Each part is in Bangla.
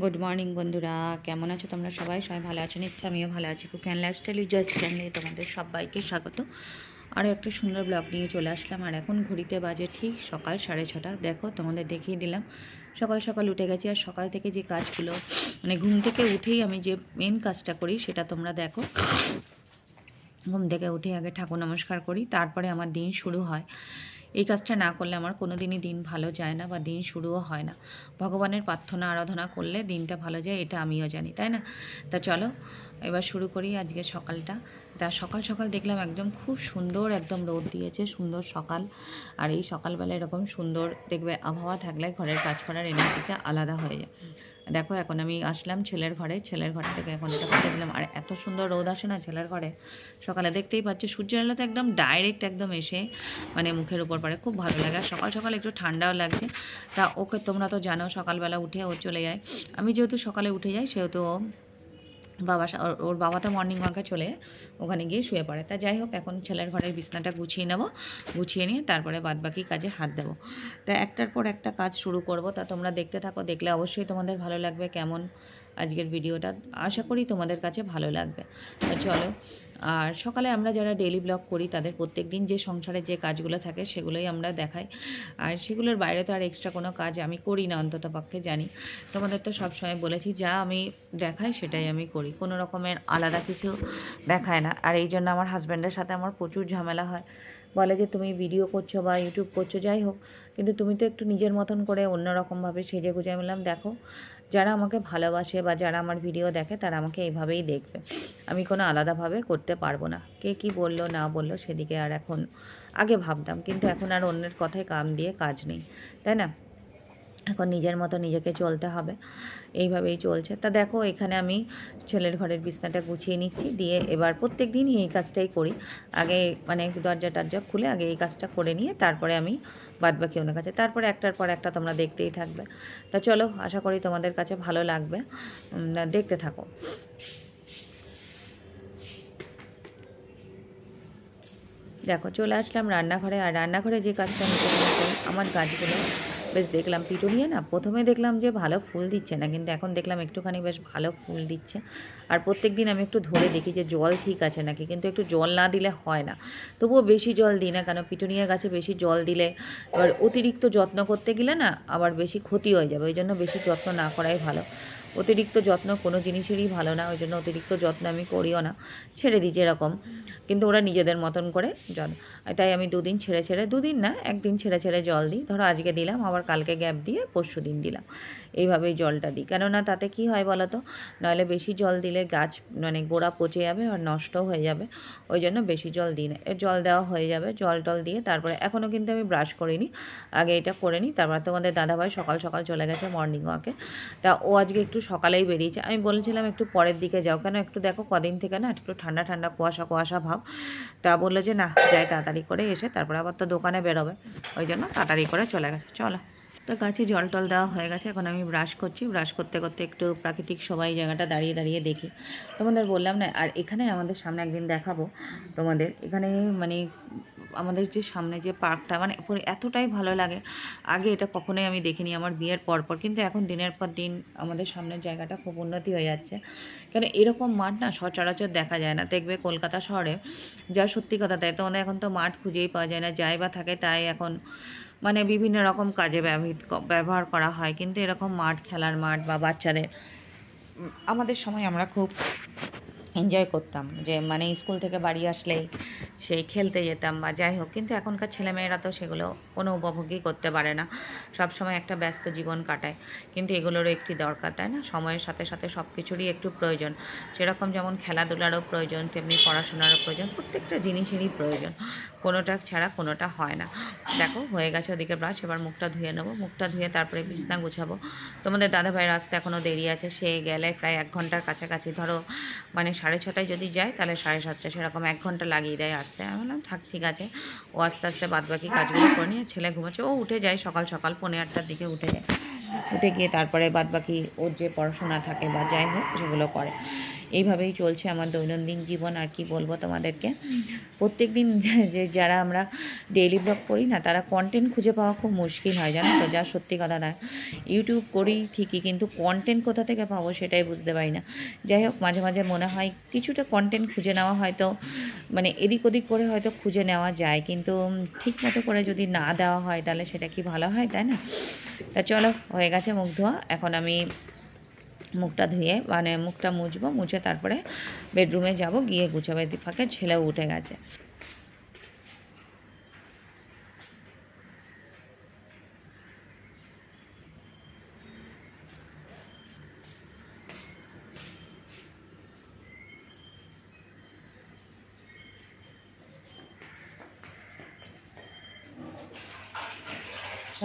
গুড মর্নিং বন্ধুরা। কেমন আছো তোমরা সবাই? সবাই ভালো আছো? নিশ্চয় আমিও ভালো আছি। কুক অ্যান্ড লাইফস্টাইল ইউজার চ্যানেলে তোমাদের সবাইকে স্বাগত। আরও একটা সুন্দর ব্লগ নিয়ে চলে আসলাম। আর এখন ঘড়িতে বাজে ঠিক সকাল সাড়ে ছটা। দেখো, তোমাদের দেখিয়ে দিলাম। সকাল সকাল উঠে গেছি আর সকাল থেকে যে কাজগুলো মানে ঘুম থেকে উঠেই আমি যে মেন কাজটা করি, সেটা তোমরা দেখো। ঘুম থেকে উঠে আগে ঠাকুর নমস্কার করি, তারপরে আমার দিন শুরু হয়। এই কাজটা না করলে আমার কোনো দিনই দিন ভালো যায় না বা দিন শুরুও হয় না। ভগবানের প্রার্থনা, আরাধনা করলে দিনটা ভালো যায়, এটা আমিও জানি, তাই না? তা চলো, এবার শুরু করি আজকে সকালটা। তা সকাল সকাল দেখলাম একদম খুব সুন্দর একদম রোদ দিয়েছে, সুন্দর সকাল। আর এই সকালবেলা এরকম সুন্দর দেখবে আবহাওয়া থাকলে ঘরের কাজ করার এনার্জিটা আলাদা হয়ে যায়। দেখো এখন আমি আসলাম ছেলের ঘরে, ছেলের ঘর থেকে এখন এটা করে দিলাম। আর এত সুন্দর রোদ আসে না ছেলের ঘরে? সকালে দেখতেই পাচ্ছি, সূর্যের আলো তো একদম ডাইরেক্ট একদম এসে মানে মুখের উপর পড়ে, খুব ভালো লাগে। আর সকাল সকাল একটু ঠান্ডাও লাগছে। তা ওকে তোমরা তো জানো সকালবেলা উঠে ও চলে যায়। আমি যেহেতু সকালে উঠে যাই, সেহেতু ও বাবা ওর বাবা তো মর্নিং ওয়াকে চলে ওখানে গিয়ে শুয়ে পড়ে। তা যাই হোক, এখন ছেলের ঘরের বিছনাটা গুছিয়ে নেব, গুছিয়ে নিয়ে তারপরে বাদবাকি কাজে হাত দেবো। তা একটার পর একটা কাজ শুরু করব। তা তোমরা দেখতে থাকো, দেখলে অবশ্যই তোমাদের ভালো লাগবে কেমন আজকের ভিডিওটা। আশা করি তোমাদের কাছে ভালো লাগবে। চলো, আর সকালে আমরা যারা ডেইলি ব্লগ করি, তাদের প্রত্যেক দিন যে সংসারের যে কাজগুলো থাকে, সেগুলোই আমরা দেখাই। আর সেগুলোর বাইরে তো আর এক্সট্রা কোনো কাজ আমি করি না, অন্তত পক্ষে জানি। তোমাদের তো সবসময় বলেছি, যা আমি দেখাই, সেটাই আমি করি। কোনো রকমের আলাদা কিছু দেখায় না। আর এই জন্য আমার হাজব্যান্ডের সাথে আমার প্রচুর ঝামেলা হয়। বলে যে, তুমি ভিডিও করছ বা ইউটিউব করছ, যাই হোক। কিন্তু তুমি তো একটু নিজের মতন করে অন্যরকমভাবে সেজে গুজে বললাম, দেখো যারা আমাকে ভালোবাসে বা যারা আমার ভিডিও দেখে, তারা আমাকে এইভাবেই দেখবে। আমি কোনো আলাদাভাবে করতে পারব না। কে কি বলল, না বলল, সেদিকে আর এখন আগে ভাবতাম। কিন্তু এখন আর অন্যের কথায় কাম দিয়ে কাজ নেই। তাই না? এখন নিজের মতো নিজেকে চলতে হবে। এইভাবেই চলছে। তা দেখো, এখানে আমি ছেলের ঘরের বিছনাটা গুছিয়ে নিচ্ছি। দিয়ে এবার প্রত্যেক দিনই এই কাজটাই করি। আগে মানে দরজা টরজা খুলে আগে এই কাজটা করে নিয়ে, তারপরে আমি বাদ বাকি অন্য কাছে। তারপরে একটার পর একটা তোমরা দেখতেই থাকবে। তা চলো, আশা করি তোমাদের কাছে ভালো লাগবে। দেখতে থাকো। দেখো, চলে আসলাম রান্নাঘরে। আর রান্নাঘরে যে কাজটা আমি আমার গাছগুলো বেশ দেখলাম পিটুনিয়ে না, প্রথমে দেখলাম যে ভালো ফুল দিচ্ছে না, কিন্তু এখন দেখলাম একটুখানি বেশ ভালো ফুল দিচ্ছে। আর প্রত্যেক দিন আমি একটু ধরে দেখি যে জল ঠিক আছে নাকি, কিন্তু একটু জল না দিলে হয় না। তবুও বেশি জল দিই না কেন পিটুনিয়া গাছে বেশি জল দিলে এবার অতিরিক্ত যত্ন করতে গেলে না আবার বেশি ক্ষতি হয়ে যাবে, ওই জন্য বেশি যত্ন না করাই ভালো। অতিরিক্ত যত্ন কোনো জিনিসেরই ভালো না, ওই জন্য অতিরিক্ত যত্ন আমি করিও না, ছেড়ে দিই যেরকম। কিন্তু ওরা নিজেদের মতন করে জল তাই আমি দুদিন ছেড়ে ছেড়ে, দুদিন না, একদিন ছেড়ে ছেড়ে জল দিই। ধরো আজকে দিলাম, আবার কালকে গ্যাপ দিয়ে পরশু দিন দিলাম। এইভাবেই জলটা দিই। কেননা তাতে কি হয় বলো তো? নাহলে বেশি জল দিলে গাছ মানে গোড়া পচে যাবে আর নষ্ট হয়ে যাবে। ওই জন্য বেশি জল দিই না। জল দেওয়া হয়ে যাবে, জল টল দিয়ে তারপরে এখনও কিন্তু আমি ব্রাশ করিনি। আগে এটা করে নিই, তারপর তোমাদের দাদাভাই সকাল সকাল চলে গেছে মর্নিং ওয়াকে তা ও আজকে একটু সকালেই বেরিয়েছে। আমি বলেছিলাম একটু পরের দিকে যাও। কেন একটু দেখো কদিন থেকে না একটু ঠান্ডা ঠান্ডা কুয়াশা কুয়াশা ভাব। তা বলল যে, না, যাই তাড়াতাড়ি করে এসে তারপরে আবার তো দোকানে বেরোবে। ওই জন্য তাড়াতাড়ি করে চলে গেছে, চলো। তো গাছে জল টল দেওয়া হয়ে গেছে, এখন আমি ব্রাশ করছি। ব্রাশ করতে করতে একটু প্রাকৃতিক সবাই জায়গাটা দাঁড়িয়ে দাঁড়িয়ে দেখি। তোমাদের বললাম না, আর এখানে আমাদের সামনে একদিন দেখাবো তোমাদের। এখানে মানে আমাদের যে সামনে যে পার্কটা মানে এতটাই ভালো লাগে। আগে এটা কখনোই আমি দেখিনি আমার বিয়ের পর পর, কিন্তু এখন দিনের পর দিন আমাদের সামনের জায়গাটা খুব উন্নতি হয়ে যাচ্ছে। কেন এরকম মাঠ না সচরাচর দেখা যায় না। দেখবে কলকাতা শহরে যা সত্যি কথা তাই তোমাদের এখন তো মাঠ খুঁজেই পাওয়া যায় না। যাই বা থাকে তাই এখন মানে বিভিন্ন রকম কাজে ব্যবহৃত, ব্যবহার করা হয়। কিন্তু এরকম মাঠ, খেলার মাঠ বা বাচ্চাদের আমাদের সময় আমরা খুব এনজয় করতাম। যে মানে স্কুল থেকে বাড়ি আসলেই সেই খেলতে যেতাম বা যাই হোক, কিন্তু এখনকার ছেলেমেয়েরা তো সেগুলো কোনো উপভোগই করতে পারে না। সব সময় একটা ব্যস্ত জীবন কাটায়। কিন্তু এগুলোরও একটি দরকার, তাই না? সময়ের সাথে সাথে সব কিছুরই একটু প্রয়োজন। সেরকম যেমন খেলাধুলারও প্রয়োজন, তেমনি পড়াশোনারও প্রয়োজন, প্রত্যেকটা জিনিসেরই প্রয়োজন। কোনোটা ছাড়া কোনোটা হয় না। দেখো, হয়ে গেছে ওদিকে ব্রাশ, এবার মুখটা ধুয়ে নেব। মুখটা ধুয়ে তারপরে বিছনা গুছাবো। তোমাদের দাদাভাইয়ের আসতে এখনও দেরি আছে, সে গেলে প্রায় এক ঘণ্টার কাছাকাছি। ধরো মানে সাড়ে ছটায় যদি যায়, তাহলে সাড়ে সাতটা সেরকম এক ঘণ্টা লাগিয়ে দেয় আসতে। আমি বললাম, থাক, ঠিক আছে। ও আস্তে আস্তে বাদবাকি কাজগুলো করে নিয়ে ছেলে ঘুমাচ্ছে। ও উঠে যায় সকাল সকাল পনেরো আটটার দিকে উঠে যায়। উঠে গিয়ে তারপরে বাদবাকি ওর যে পড়াশোনা থাকে বা যাই হোক, সেগুলো করে। এইভাবেই চলছে আমার দৈনন্দিন জীবন আর কি বলব তোমাদেরকে? প্রত্যেক দিন যে যারা আমরা ডেইলি ব্লগ করি না তারা কন্টেন্ট খুঁজে পাওয়া খুব মুশকিল হয় জানো তো? যা সত্যি কথা না ইউটিউব করি ঠিকই কিন্তু কন্টেন্ট কোথা থেকে পাবো সেটাই বুঝতে পারি না। যাই হোক মাঝে মাঝে মনে হয় কিছুটা কন্টেন্ট খুঁজে নেওয়া হয়তো মানে এদিক ওদিক করে হয়তো খুঁজে নেওয়া যায় কিন্তু ঠিক মতো করে যদি না দেওয়া হয় তাহলে সেটা কি ভালো হয় তাই না? তা চলো হয়ে গেছে মুখ ধোয়া। এখন আমি মুখটা ধুয়ে মানে মুখটা মুছবো, মুছে তারপরে বেডরুমে যাব, গিয়ে গুছাবে ফাঁকে ছেলেও উঠে গেছে।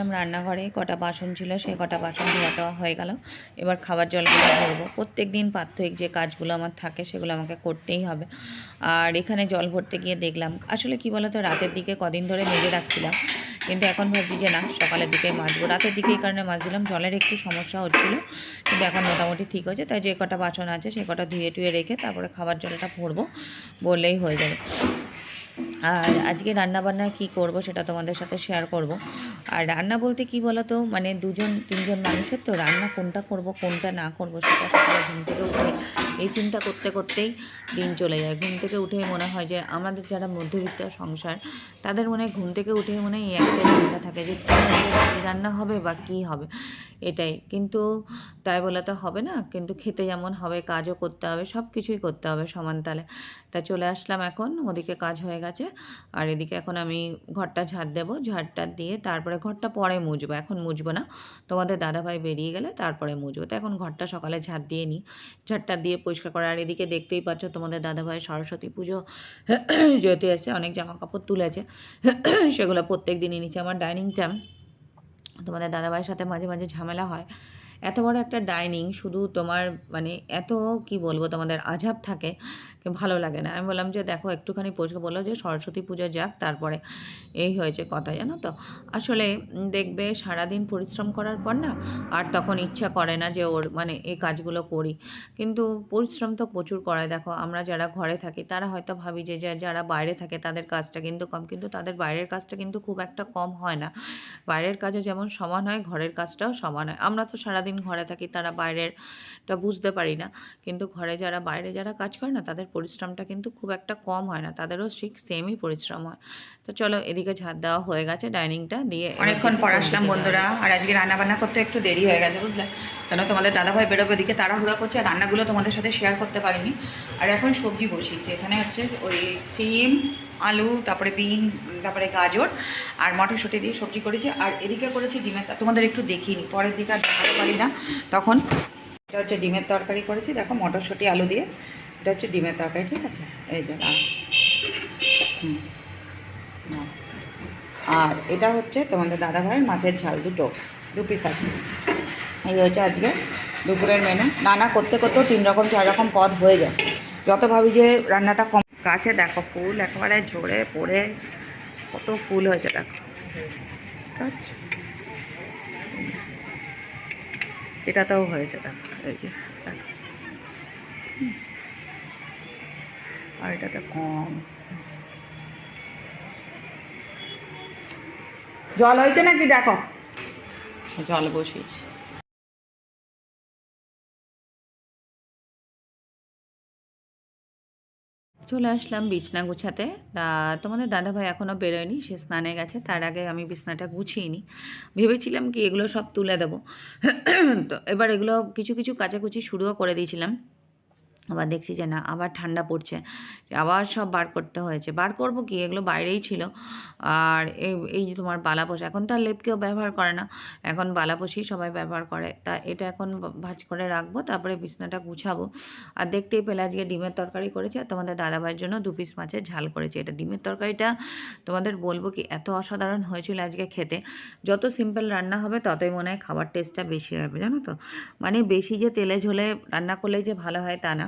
আসলাম রান্নাঘরে, কটা বাসন ছিল সেই কটা বাসন ধোয়াটা হয়ে গেল। এবার খাবার জলগুলো ভরবো প্রত্যেক দিন প্রাত্যহিক যে কাজগুলো আমার থাকে, সেগুলো আমাকে করতেই হবে। আর এখানে জল ভরতে গিয়ে দেখলাম, আসলে কি বলতো, রাতের দিকে কদিন ধরে মেজে রাখছিলাম। কিন্তু এখন ভাবছি যে না, সকালের দিকে মাজবো। রাতের দিকে এই কারণে মাজছিলাম, জলের একটু সমস্যা হচ্ছিল। কিন্তু এখন মোটামুটি ঠিক হয়েছে। তাই যে কটা বাসন আছে, সে কটা ধুয়ে টুয়ে রেখে তারপরে খাবার জলটা ভরবো বললেই হয়ে যাবে। আর আজকে রান্নাবান্না কি করব, সেটা তোমাদের সাথে শেয়ার করব। আর রান্না বলতে কি বলতো? মানে দুজন, তিনজন মানুষের তো রান্না কোনটা করব, কোনটা না করব সেটা সকালে ঘুম থেকে উঠে এই চিন্তা করতে করতেই দিন চলে যায়। ঘুম থেকে উঠে মনে হয় যে আমাদের যারা মধ্যবিত্ত সংসার, তাদের মনে ঘুম থেকে উঠে মনে হয় এই একটা চিন্তা থাকে যে রান্না হবে বা কী হবে। এটাই। কিন্তু তাই বলে তো হবে না, কিন্তু খেতে যেমন হবে, কাজও করতে হবে সব কিছুই করতে হবে সমান তালে। তা চলে আসলাম এখন, ওদিকে কাজ হয়ে গেছে, আর এদিকে এখন আমি ঘরটা ঝাড় দেবো, ঝাড়টা দিয়ে তারপরে ঘরটা পরে মুছবো, এখন মুছবো না। তোমাদের দাদাভাই বেরিয়ে গেলে তারপরে মুছবো। তো এখন ঘরটা সকালে ঝাড় দিয়ে নিই। ঝাড়টা দিয়ে পরিষ্কার করে, আর এদিকে দেখতেই পাচ্ছ তোমাদের দাদাভাই সরস্বতী পুজো যেতে আছে অনেক জামা কাপড় তুলেছে, সেগুলো প্রত্যেক দিনই নিচে আমার ডাইনিংটা তোমাদের দাদাভাইয়ের সাথে মাঝে মাঝে ঝামেলা হয়। এত বড় একটা ডাইনিং শুধু তোমার মানে এত কি বলব তোমাদের আঝাব থাকে ভালো লাগে না। আমি বললাম যে, দেখো, একটুখানি পরিষ্কার বলল যে, সরস্বতী পুজো যাক, তারপরে এই হয়েছে কথা, জানো তো? আসলে দেখবে সারাদিন পরিশ্রম করার পর না, আর তখন ইচ্ছা করে না যে, ওর মানে এই কাজগুলো করি। কিন্তু পরিশ্রম তো প্রচুর করায়। দেখো, আমরা যারা ঘরে থাকি, তারা হয়তো ভাবি যে, যারা বাইরে থাকে, তাদের কাজটা কিন্তু কম। কিন্তু তাদের বাইরের কাজটা কিন্তু খুব একটা কম হয় না। বাইরের কাজও যেমন সমান হয়, ঘরের কাজটাও সমান হয়। আমরা তো সারাদিন ঘরে থাকি, তারা বাইরেরটা বুঝতে পারি না। কিন্তু ঘরে যারা, বাইরে যারা কাজ করে না, তাদের পরিশ্রমটা কিন্তু খুব একটা কম হয় না তাদেরও ঠিক সেমই পরিশ্রম হয়। তো চলো এদিকে ঝাড় দেওয়া হয়ে গেছে ডাইনিংটা দিয়ে অনেকক্ষণ পর আসলাম বন্ধুরা আর আজকে রান্না বান্না করতে একটু দেরি হয়ে গেছে বুঝলে? কেন তোমাদের দাদাভাই বেরোবে দিকে তাড়াহুড়া করছে আর রান্নাগুলো তোমাদের সাথে শেয়ার করতে পারিনি। আর এখন সবজি বসিয়েছি এখানে হচ্ছে ওই সিম আলু তারপরে বিন তারপরে গাজর আর মটরশুঁটি দিয়ে সবজি করেছি আর এদিকে করেছি ডিমের তোমাদের একটু দেখিনি পরের দিকে আর দেখাতে পারি না। তখন এটা হচ্ছে ডিমের তরকারি করেছি দেখো মটরশুঁটি আলু দিয়ে। এটা হচ্ছে ডিমের তরকারি, ঠিক আছে? এই যে। আর এটা হচ্ছে তোমাদের দাদা ভাইয়ের মাছের ঝাল দুটো, দু পিস আছে। এই হচ্ছে আজকে দুপুরের মেনু নানা করতে করতেও তিন রকম, চার রকম পদ হয়ে যায়। যত ভাবি যে রান্নাটা কম গাছে দেখো, ফুল একেবারে ঝরে পড়ে, কত ফুল হয়েছে, দেখো। ঠিক আছে? এটাতেও হয়েছে, দেখো। এই যে, দেখো। আর এটাতে কম। জল হয়েছে নাকি? দেখো। জল বসিয়েছি। চলে আসলাম বিছনা গুছাতে। তা তোমাদের দাদাভাই এখনও বেরোয়নি, সে স্নানে গেছে, তার আগে আমি বিছনাটা গুছিয়ে ভেবেছিলাম কি এগুলো সব তুলে দেবো। তো এবার এগুলো কিছু কিছু কাচাকুচি শুরুও করে দিয়েছিলাম। আবার দেখছি যে না, আবার ঠান্ডা পড়ছে। আবার সব বার করতে হয়েছে। বার করব কি? এগুলো বাইরেই ছিল। আর এই যে তোমার বালাপোষ এখন তো আর লেপ কেউ ব্যবহার করে না। এখন বালাপোষই সবাই ব্যবহার করে। তা এটা এখন ভাজ করে রাখব, তারপরে বিছনাটা গুছাবো। আর দেখতেই পেলে আজকে ডিমের তরকারি করেছি, আর তোমাদের দাদাভাইয়ের জন্য দু পিস মাছের ঝাল করেছি। এটা ডিমের তরকারিটা তোমাদের বলব কি, এত অসাধারণ হয়েছিল আজকে খেতে। যত সিম্পল রান্না হবে, ততই মনে হয় খাবার টেস্টটা বেশি হবে, জানো তো? মানে বেশি যে তেলে ঝোলে রান্না করলেই যে ভালো হয় তা না।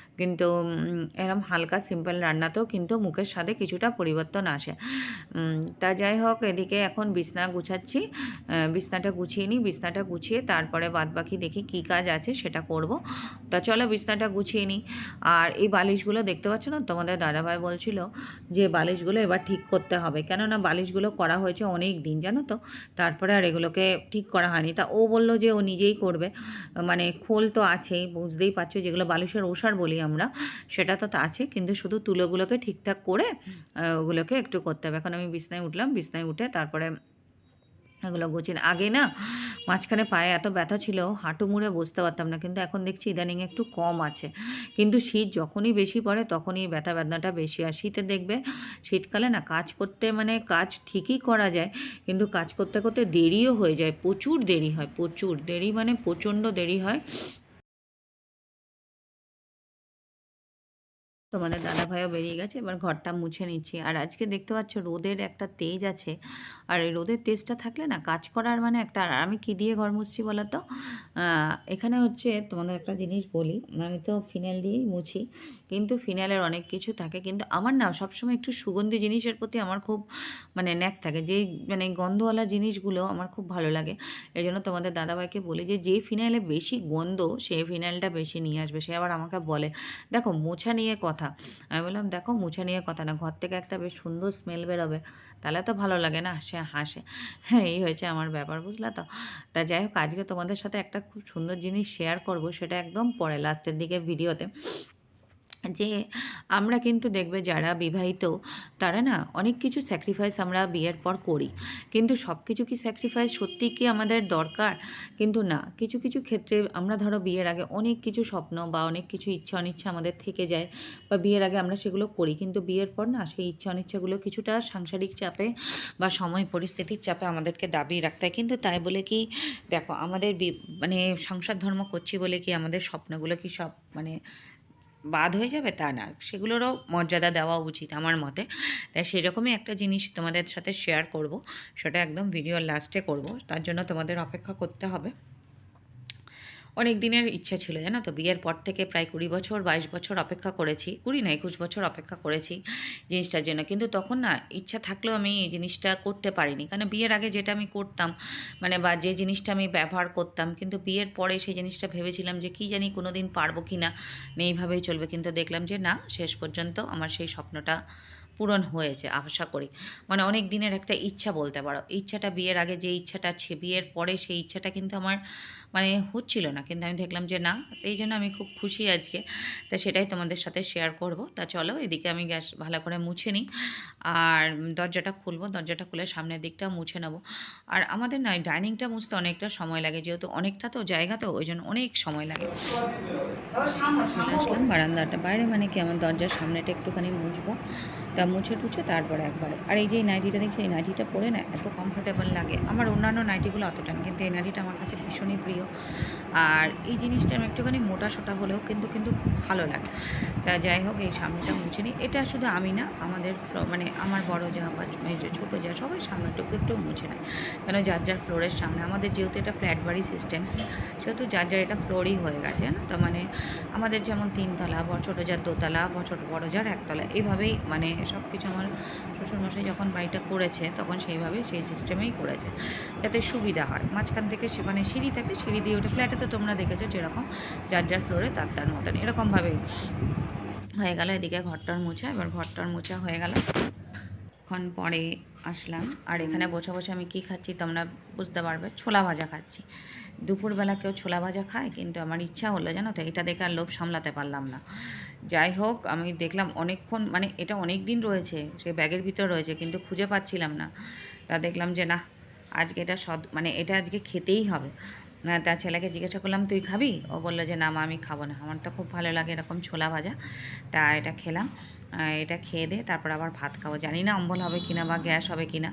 কিন্তু এরম হালকা সিম্পল রান্নাতেও কিন্তু মুখের স্বাদে কিছুটা পরিবর্তন আসে। তা যাই হোক, এদিকে এখন বিছনা গুছাচ্ছি। বিছনাটা গুছিয়ে নিই। বিছনাটা গুছিয়ে তারপরে বাদবাকি দেখি কী কাজ আছে সেটা করব। তা চলো বিছনাটা গুছিয়ে নিই। আর এই বালিশগুলো দেখতে পাচ্ছ না? তোমাদের দাদাভাই বলছিল যে বালিশগুলো এবার ঠিক করতে হবে। কেননা বালিশগুলো করা হয়েছে অনেক দিন, জানো তো? তারপরে আর এগুলোকে ঠিক করা হয়নি। তা ও বলল যে ও নিজেই করবে। মানে খোল তো আছেই, বুঝতেই পারছ, যেগুলো বালিশের ওষার বলি আমরা। সেটা তো আছে, কিন্তু শুধু তুলোগুলোকে ঠিকঠাক করে ওগুলোকে একটু করতে হবে। এখন আমি বিছনায় উঠলাম, বিছনায় উঠে তারপরে এগুলো গুছিয়ে আগে না মাঝখানে পায়ে এত ব্যথা ছিল, হাঁটু মুড়ে বসতে পারতাম না, কিন্তু এখন দেখছি ইদানিং একটু কম আছে। কিন্তু শীত যখনই বেশি পড়ে, তখনই ব্যথা বেদনাটা বেশি আর শীতে দেখবে, শীতকালে না কাজ করতে মানে কাজ ঠিকই করা যায়, কিন্তু কাজ করতে করতে দেরিও হয়ে যায়, প্রচুর দেরি হয়, প্রচুর। দেরি মানে প্রচণ্ড দেরি হয়। তোমাদের দাদা ভাইও বেরিয়ে গেছে, এবার ঘরটা মুছে নিচ্ছি। আর আজকে দেখতে পাচ্ছ রোদের একটা তেজ আছে, আর এই রোদের তেজটা থাকলে না কাজ করার মানে একটা, আর আমি কী দিয়ে ঘর মুছছি বলো তো? এখানে হচ্ছে তোমাদের একটা জিনিস বলি, আমি তো ফিনাইল দিয়েই মুছি। কিন্তু ফিনাইলের অনেক কিছু থাকে। কিন্তু আমার না সবসময় একটু সুগন্ধি জিনিসের প্রতি আমার খুব মানে ন্যাক থাকে। যে মানে গন্ধওয়ালা জিনিসগুলো আমার খুব ভালো লাগে। এই জন্য তোমাদের দাদাভাইকে বলি যে যে ফিনাইলে বেশি গন্ধ সেই ফিনাইলটা বেশি নিয়ে আসবে। সে আবার আমাকে বলে, দেখো, মোছা নিয়ে কথা। আমি বললাম, দেখো, মোছা নিয়ে কথা না। ঘর থেকে একটা বেশ সুন্দর স্মেল বেরোবে। তাহলে তো ভালো লাগে না? সে হাসে। হ্যাঁ এই হয়েছে আমার ব্যাপার, বুঝলা তো? তা যাই হোক, আজকে তোমাদের সাথে একটা খুব সুন্দর জিনিস শেয়ার করব, সেটা একদম পরে লাস্টের দিকে ভিডিওতে যে আমরা কিন্তু দেখবে যারা বিবাহিত, তারা না অনেক কিছু স্যাক্রিফাইস আমরা বিয়ের পর করি। কিন্তু সব কিছু কি স্যাক্রিফাইস সত্যি কি আমাদের দরকার? কিন্তু না, কিছু কিছু ক্ষেত্রে আমরা ধরো বিয়ের আগে অনেক কিছু স্বপ্ন বা অনেক কিছু ইচ্ছা, অনিচ্ছা আমাদের থেকে যায় বা বিয়ের আগে আমরা সেগুলো করি। কিন্তু বিয়ের পর না সেই ইচ্ছা, অনিচ্ছাগুলো কিছুটা সাংসারিক চাপে বা সময়, পরিস্থিতির চাপে আমাদেরকে দাবি রাখতে হয়। কিন্তু তাই বলে কি, দেখো আমাদের মানে সংসার ধর্ম করছি বলে কি আমাদের স্বপ্নগুলো কি সব মানে বাদ হয়ে যাবে তা না। সেগুলোরও মর্যাদা দেওয়া উচিত আমার মতে। তাই সেরকমই একটা জিনিস তোমাদের সাথে শেয়ার করব। সেটা একদম ভিডিওর লাস্টে করব। তার জন্য তোমাদের অপেক্ষা করতে হবে। অনেক দিনের ইচ্ছা ছিল, জানো তো? বিয়ের পর থেকে প্রায় কুড়ি বছর, বাইশ বছর অপেক্ষা করেছি, কুড়ি না একুশ বছর অপেক্ষা করেছি জিনিসটার জন্য। কিন্তু তখন না, ইচ্ছা থাকলেও আমি এই জিনিসটা করতে পারিনি। কারণ বিয়ের আগে যেটা আমি করতাম মানে বা যে জিনিসটা আমি ব্যবহার করতাম, কিন্তু বিয়ের পরে সেই জিনিসটা ভেবেছিলাম যে কী জানি কোনো দিন পারব কি না না এইভাবেই চলবে। কিন্তু দেখলাম যে না, শেষ পর্যন্ত আমার সেই স্বপ্নটা পূরণ হয়েছে, আশা করি। মানে অনেক দিনের একটা ইচ্ছা বলতে পারো। ইচ্ছাটা বিয়ের আগে যে ইচ্ছাটা আছে বিয়ের পরে সেই ইচ্ছাটা কিন্তু আমার মানে হচ্ছিল না। কিন্তু আমি দেখলাম যে না এই জন্য আমি খুব খুশি আজকে। তা সেটাই তোমাদের সাথে শেয়ার করব। তা চলো এদিকে আমি গ্যাস ভালো করে মুছে নিই। আর দরজাটা খুলবো দরজাটা খুলে সামনের দিকটা মুছে নেব। আর আমাদের না ডাইনিংটা মুছতে অনেকটা সময় লাগে। যেহেতু অনেকটা তো জায়গা তো ওই জন্য অনেক সময় লাগে। আসলাম বারান্দাটা বাইরে মানে কি আমার দরজার সামনেটা একটুখানি মুছবো। তা মুছে টুছে তারপরে একবারে। আর এই যে এই নাইটিটা দেখছি, এই নাইটিটা পরে না এত কমফোর্টেবল লাগে। আমার অন্যান্য নাইটিগুলো অতটা কিন্তু এই নাইটিটা আমার কাছে ভীষণই প্রিয়। আর এই জিনিসটা আমি একটুখানি মোটা সোটা হলেও কিন্তু কিন্তু খুব ভালো লাগে। তা যাই হোক, এই সামনেটা মুছে নিই। এটা শুধু আমি না, আমাদের মানে আমার বড় যা বা ছোটো যা, সবাই সামনেটুকু একটু মুছে নেয়। কেন যার যার ফ্লোরের সামনে। আমাদের যেহেতু এটা ফ্ল্যাট বাড়ি সিস্টেম সেহেতু যার যার এটা ফ্লোরই হয়ে গেছে না তো মানে আমাদের যেমন তিনতলা, বা ছোটো যার দোতলা, বা ছোটো, বড়ো যার একতলা, এইভাবেই মানে সব কিছু আমার শ্বশুরমশাই যখন বাড়িটা করেছে, তখন সেইভাবেই সেই সিস্টেমেই করেছে। যাতে সুবিধা হয়। মাঝখান থেকে সে মানে সিঁড়ি থাকে, সিঁড়ি দিয়ে ওঠে ফ্ল্যাটে তো তোমরা দেখেছ যেরকম যার যার ফ্লোরে তার তার মতন, এরকমভাবেই হয়ে গেল এদিকে ঘরটার মোছা, এবার ঘরটার মোছা হয়ে গেল। ক্ষণ পরে আসলাম, আর এখানে বসে বসে আমি কী খাচ্ছি তোমরা বুঝতে পারবে, ছোলা ভাজা খাচ্ছি। দুপুরবেলা কেউ ছোলা ভাজা খায়, কিন্তু আমার ইচ্ছা হলো জানো তো, এটা দেখে আর লোভ সামলাতে পারলাম না। যাই হোক, আমি দেখলাম অনেকক্ষণ মানে এটা অনেক দিন রয়েছে, সে ব্যাগের ভিতর রয়েছে, কিন্তু খুঁজে পাচ্ছিলাম না। তা দেখলাম যে না, আজকে এটা সদ মানে এটা আজকে খেতেই হবে। না, তার ছেলেকে জিজ্ঞাসা করলাম, তুই খাবি? ও বলল যে, না মা, আমি খাব না। আমার তো খুব ভালো লাগে এরকম ছোলা ভাজা। তা এটা খেলাম। এটা খেয়ে দে, তারপর আবার ভাত খাব। জানি না অম্বল হবে কিনা বা গ্যাস হবে কিনা,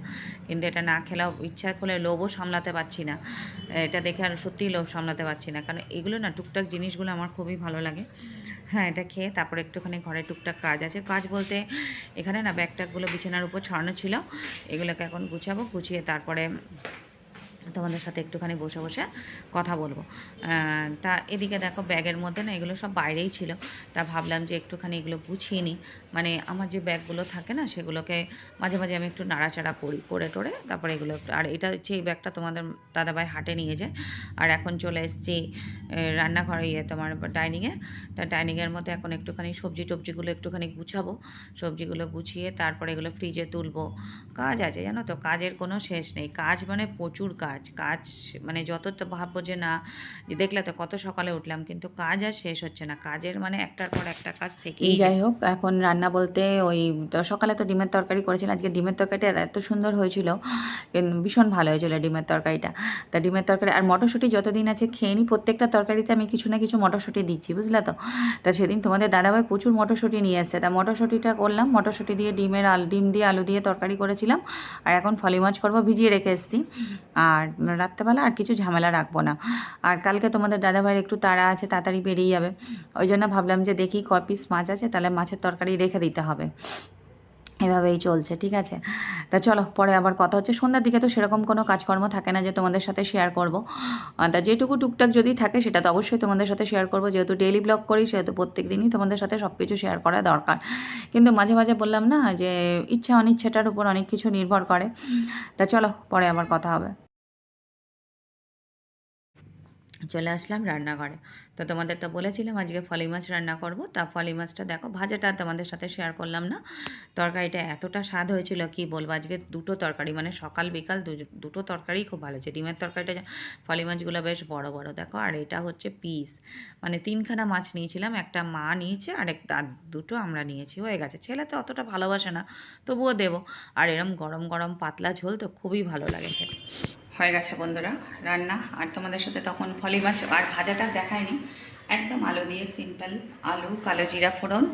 কিন্তু এটা না খেলাও ইচ্ছা করলে লোভও সামলাতে পারছি না। এটা দেখে আর সত্যিই লোভ সামলাতে পারছি না। কারণ এগুলো না, টুকটাক জিনিসগুলো আমার খুবই ভালো লাগে। হ্যাঁ এটা খেয়ে তারপরে একটুখানি ঘরে টুকটাক কাজ আছে। কাজ বলতে এখানে না ব্যাগ ট্যাগগুলো বিছানার উপর ছড়ানো ছিল। এগুলোকে এখন গুছাবো, গুছিয়ে তারপরে তোমাদের সাথে একটুখানি বসে বসে কথা বলব। তা এদিকে দেখো ব্যাগের মধ্যে না এগুলো সব বাইরেই ছিল। তা ভাবলাম যে একটুখানি এগুলো গুছিয়ে নিই। মানে আমার যে ব্যাগগুলো থাকে না সেগুলোকে মাঝে মাঝে আমি একটু নাড়াচাড়া করি করে টোরে। তারপরে এগুলো আর এটা হচ্ছে এই ব্যাগটা তোমাদের দাদাভাই হাটে নিয়ে যায়। আর এখন চলে এসেছি রান্নাঘরে ইয়ে তোমার ডাইনিংয়ে। তা ডাইনিংয়ের মধ্যে এখন একটুখানি সবজি টবজিগুলো একটুখানি গুছাবো। সবজিগুলো গুছিয়ে তারপরে এগুলো ফ্রিজে তুলবো। কাজ আছে জানো তো? কাজের কোনো শেষ নেই। কাজ মানে প্রচুর কাজ। কাজ কাজ মানে যত তো ভাববো যে না যে দেখলে তো কত সকালে উঠলাম কিন্তু কাজ আর শেষ হচ্ছে না। কাজের মানে একটার পর একটা কাজ থেকেই যাই হোক এখন রান্না বলতে ওই তো সকালে তো ডিমের তরকারি করেছিলাম। আজকে ডিমের তরকারিটা এত সুন্দর হয়েছিল ভীষণ ভালো হয়েছিল ডিমের তরকারিটা। তা ডিমের তরকারি আর মটরশুঁটি যতদিন আছে খেয়ে নিই প্রত্যেকটা তরকারিতে আমি কিছু না কিছু মটরশুঁটি দিচ্ছি বুঝলে তো? তা সেদিন তোমাদের দাদাভাই প্রচুর মটরশুঁটি নিয়ে এসছে। তা মটরশুঁটিটা করলাম মটরশুঁটি দিয়ে ডিমের আলু ডিম দিয়ে আলু দিয়ে তরকারি করেছিলাম। আর এখন ফলি মাছ করব ভিজিয়ে রেখে এসেছি। আর রাত্রেবেলা আর কিছু ঝামেলা রাখব না। আর কালকে তোমাদের দাদাভাইয়ের একটু তাড়া আছে, তাড়াতাড়ি বেরিয়ে যাবে। ওই জন্য ভাবলাম যে দেখি ক পিস মাছ আছে, তাহলে মাছের তরকারি রেখে দিতে হবে। এভাবেই চলছে, ঠিক আছে? তা চলো, পরে আবার কথা হচ্ছে। সন্ধ্যার দিকে তো সেরকম কোনো কাজকর্ম থাকে না যে তোমাদের সাথে শেয়ার করব। তা যেটুকু টুকটাক যদি থাকে, সেটা তো অবশ্যই তোমাদের সাথে শেয়ার করব। যেহেতু ডেইলি ব্লগ করি, সেহেতু প্রত্যেক দিনই তোমাদের সাথে সব কিছু শেয়ার করা দরকার। কিন্তু মাঝে মাঝে বললাম না, যে ইচ্ছা অনিচ্ছাটার উপর অনেক কিছু নির্ভর করে। তা চলো, পরে আবার কথা হবে। চলে আসলাম রান্নাঘরে। তো তোমাদের তো বলেছিলাম আজকে ফলি মাছ রান্না করব। তা ফলি মাছটা দেখো, ভাজাটা তোমাদের সাথে শেয়ার করলাম না। তরকারিটা এতটা স্বাদ হয়েছিল, কি বলব? আজকে দুটো তরকারি মানে সকাল, বিকাল দুটো তরকারি খুব ভালো হয়েছে। ডিমের তরকারিটা ফলি মাছগুলো বেশ বড় বড়। দেখো, আর এটা হচ্ছে পিস মানে তিনখানা মাছ নিয়েছিলাম, একটা মা নিয়েছে, আর একটা আর দুটো আমরা নিয়েছি। হয়ে গেছে। ছেলে তো অতটা ভালোবাসে না, তবুও দেবো। আর এরম গরম গরম, পাতলা ঝোল তো খুবই ভালো লাগে খেতে। হয়ে গেছে বন্ধুরা রান্না। আর তোমাদের সাথে তখন ফলি মাছ আর ভাজাটা দেখায়নি। একদম আলু দিয়ে সিম্পল আলু, কালো জিরা ফোড়ন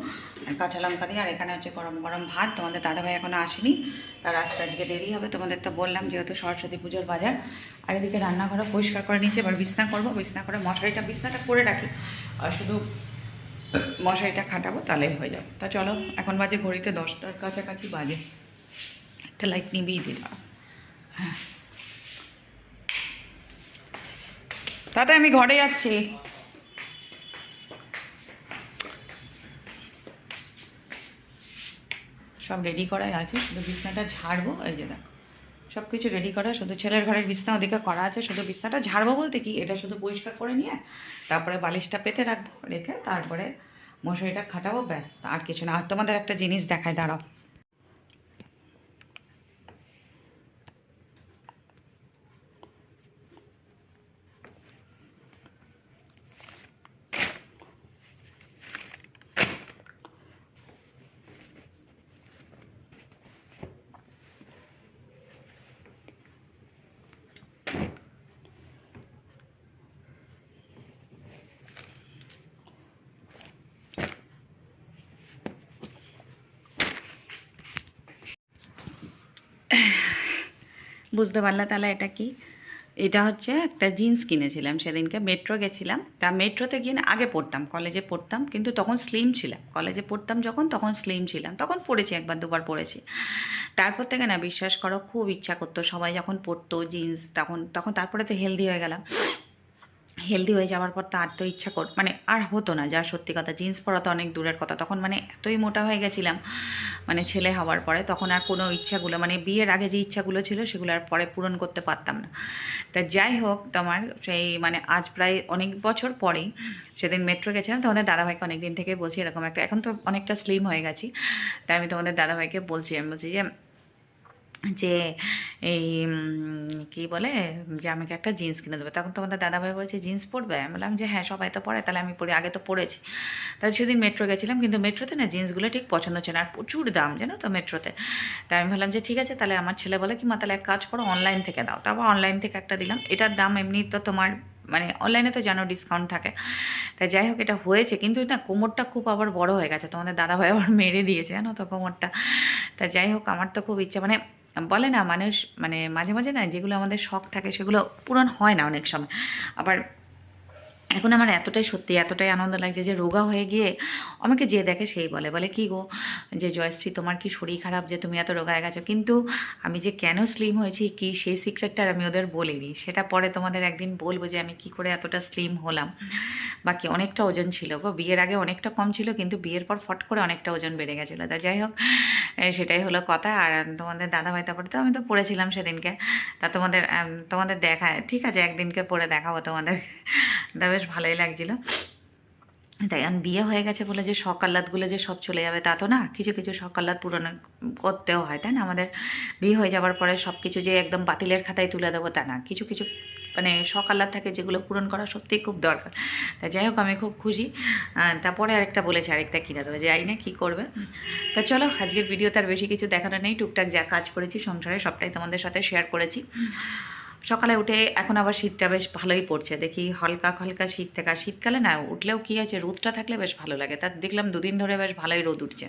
আর কাঁচা লঙ্কা দিয়ে। আর এখানে হচ্ছে গরম গরম ভাত। তোমাদের দাদাভাই এখনও আসেনি, তার আসতে আজকে দেরি হবে। তোমাদের তো বললাম যেহেতু সরস্বতী পুজোর বাজার। আর এদিকে রান্নাঘরও পরিষ্কার করে নিয়েছি। এবার বিছনা করব। বিছনা করে মশারিটা, বিছনাটা করে রাখি। আর শুধু মশারিটা খাটাবো, তাহলেই হয়ে যাবে। তা চলো, এখন বাজে ঘড়িতে দশটার কাছাকাছি বাজে। একটা লাইট নিবিয়ে দিলাম। হ্যাঁ। তাতে আমি ঘরে যাচ্ছি। সব রেডি করাই আছে, শুধু বিছনাটা ঝাড়বো, এই যে দেখো। সব কিছু রেডি করা, শুধু ছেলের ঘরের বিছনা ওদিকে করা আছে, শুধু বিছনাটা ঝাড়বো বলতে কি? এটা শুধু পরিষ্কার করে নিয়ে, তারপরে বালিশটা পেতে রাখব, রেখে তারপরে মশারিটা খাটাবো, ব্যাস, আর কিছু না। আর তোমাদের একটা জিনিস দেখায় দাঁড়াও। বুঝতে পারলে তাহলে এটা কি? এটা হচ্ছে একটা জিন্স কিনেছিলাম সেদিনকে, মেট্রো গেছিলাম। তা মেট্রোতে গিয়ে আগে পড়তাম, কলেজে পড়তাম, কিন্তু তখন স্লিম ছিলাম। কলেজে পড়তাম যখন, তখন স্লিম ছিলাম। তখন পড়েছি একবার, দুবার পড়েছি। তারপর থেকে না, বিশ্বাস করো, খুব ইচ্ছা করতো সবাই যখন পড়তো জিন্স, তখন তখন তারপরে তো হেলদি হয়ে গেলাম। হেলদি হয়ে যাওয়ার পর তো আর তো ইচ্ছা কর মানে আর হতো না, যা সত্যি কথা। জিন্স পরা তো অনেক দূরের কথা। তখন মানে এতই মোটা হয়ে গেছিলাম মানে ছেলে হওয়ার পরে, তখন আর কোনো ইচ্ছাগুলো মানে বিয়ের আগে যে ইচ্ছাগুলো ছিল, সেগুলো আর পরে পূরণ করতে পারতাম না। তা যাই হোক, তোমার সেই মানে আজ প্রায় অনেক বছর পরেই সেদিন মেট্রো গেছিলাম, তোমাদের দাদাভাইকে অনেক দিন থেকে বলছি এরকম একটা এখন তো অনেকটা স্লিম হয়ে গেছি। তাই আমি তোমাদের দাদাভাইকে বলছি, আমি বলছি যে যে এই কি বলে, যে আমাকে একটা জিন্স কিনে দেবে। তখন তোমাদের দাদাভাই বলছে জিন্স পরবে? আমি বললাম যে হ্যাঁ সবাই তো পরে, তাহলে আমি পরে, আগে তো পরেছি। তাহলে সেদিন মেট্রো গেছিলাম, কিন্তু মেট্রোতে না জিন্সগুলো ঠিক পছন্দ না, আর প্রচুর দাম, জানো তো মেট্রোতে তাই আমি ভাবলাম যে, ঠিক আছে, তাহলে আমার ছেলে বলে কি, মা, তাহলে এক কাজ করো অনলাইন থেকে দাও। তারপর অনলাইন থেকে একটা দিলাম। এটার দাম এমনি তো তোমার মানে অনলাইনে তো জানো ডিসকাউন্ট থাকে। তাই যাই হোক, এটা হয়েছে, কিন্তু না কোমরটা খুব আবার বড় হয়ে গেছে। তোমাদের দাদাভাই আবার মেরে দিয়েছে, জানো তো কোমরটা। তা যাই হোক, আমার তো খুব ইচ্ছা মানে বলে না, মানুষ মানে মাঝে মাঝে না যেগুলো আমাদের শখ থাকে সেগুলো পূরণ হয় না অনেক সময়। আবার এখন আমার এতটাই সত্যি, এতটাই আনন্দ লাগছে যে রোগা হয়ে গিয়ে আমাকে যে দেখে সেই বলে বলে, কি গো? যে জয়শ্রী, তোমার কি শরীর খারাপ যে তুমি এত রোগা হয়ে গেছো? কিন্তু আমি যে কেন স্লিম হয়েছি, কি সেই সিক্রেটটা আমি ওদের বলিনি। সেটা পরে তোমাদের একদিন বলব যে আমি কি করে এতটা স্লিম হলাম। বাকি অনেকটা ওজন ছিল গো। বিয়ের আগে অনেকটা কম ছিল, কিন্তু বিয়ের পর ফট করে অনেকটা ওজন বেড়ে গেছিল। তা যাই হোক সেটাই হলো কথা। আর তোমাদের দাদাভাই তারপরে তো আমি তো পড়েছিলাম সেদিনকে। তা তোমাদের তোমাদের দেখায় ঠিক আছে, একদিনকে পরে দেখাবো তোমাদের তা বেশ ভালোই লাগছিল। তাই এখন বিয়ে হয়ে গেছে বলে যে আহ্লাদগুলো যে সব চলে যাবে তা তো না, কিছু কিছু আহ্লাদ পূরণ করতেও হয়, তাই না? আমাদের বিয়ে হয়ে যাওয়ার পরে সব কিছু যে একদম বাতিলের খাতায় তুলে দেবো তা না। কিছু কিছু মানে আহ্লাদ থাকে যেগুলো পূরণ করা সত্যিই খুব দরকার। তা যাই হোক, আমি খুব খুশি। তারপরে আরেকটা বলেছে, আরেকটা কিনে দেবে, যাই না কী করবে। তা চলো, আজকের ভিডিও তার বেশি কিছু দেখানো নেই। টুকটাক যা কাজ করেছি, সংসারে সবটাই তোমাদের সাথে শেয়ার করেছি। সকালে উঠে এখন আবার শীতটা বেশ ভালোই পড়ছে। দেখি হালকা হালকা শীত থেকে শীতকালে না উঠলেও কী আছে রোদটা থাকলে বেশ ভালো লাগে। তার দেখলাম দুদিন ধরে বেশ ভালোই রোদ উঠছে।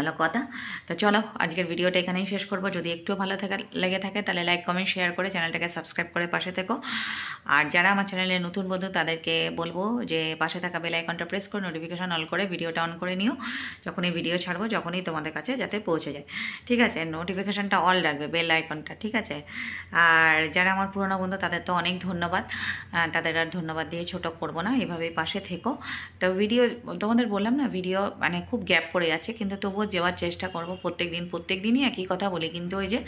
হলো কথা। তো চলো, আজকের ভিডিওটা এখানেই শেষ করব। যদি একটু ভালো থাকা, লেগে থাকে তাহলে লাইক কমেন্ট শেয়ার করে চ্যানেলটাকে সাবস্ক্রাইব করে পাশে থেকো। আর যারা আমার চ্যানেলে নতুন বন্ধু, তাদেরকে বলব যে পাশে থাকা বেল আইকনটা প্রেস করে নোটিফিকেশান অল করে ভিডিওটা অন করে নিও। যখনই ভিডিও ছাড়বো, যখনই তোমাদের কাছে যাতে পৌঁছে যায়। ঠিক আছে? নোটিফিকেশানটা অল রাখবে বেল আইকনটা ঠিক আছে? আর যারা আমার পুরোনো বন্ধু, তাদের তো অনেক ধন্যবাদ। তাদের আর ধন্যবাদ দিয়ে ছোটো করব না, এভাবেই পাশে থেকো। তো ভিডিও তোমাদের বললাম না ভিডিও মানে খুব গ্যাপ পড়ে যাচ্ছে, কিন্তু তবুও যাওয়ার চেষ্টা করব প্রত্যেক দিন, প্রত্যেক দিনই একই কথা বলি। কিন্তু ওই যে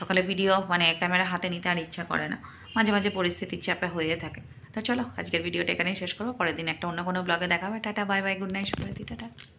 সকালে ভিডিও মানে ক্যামেরা হাতে নিতে আর ইচ্ছা করে না। মাঝে মাঝে পরিস্থিতির চাপে হয়ে থাকে। তো চলো, আজকের ভিডিওটা এখানেই শেষ করব। পরের দিন একটা অন্য কোনো ব্লগে দেখাবে। Tata bye bye good night দিতে টাটা।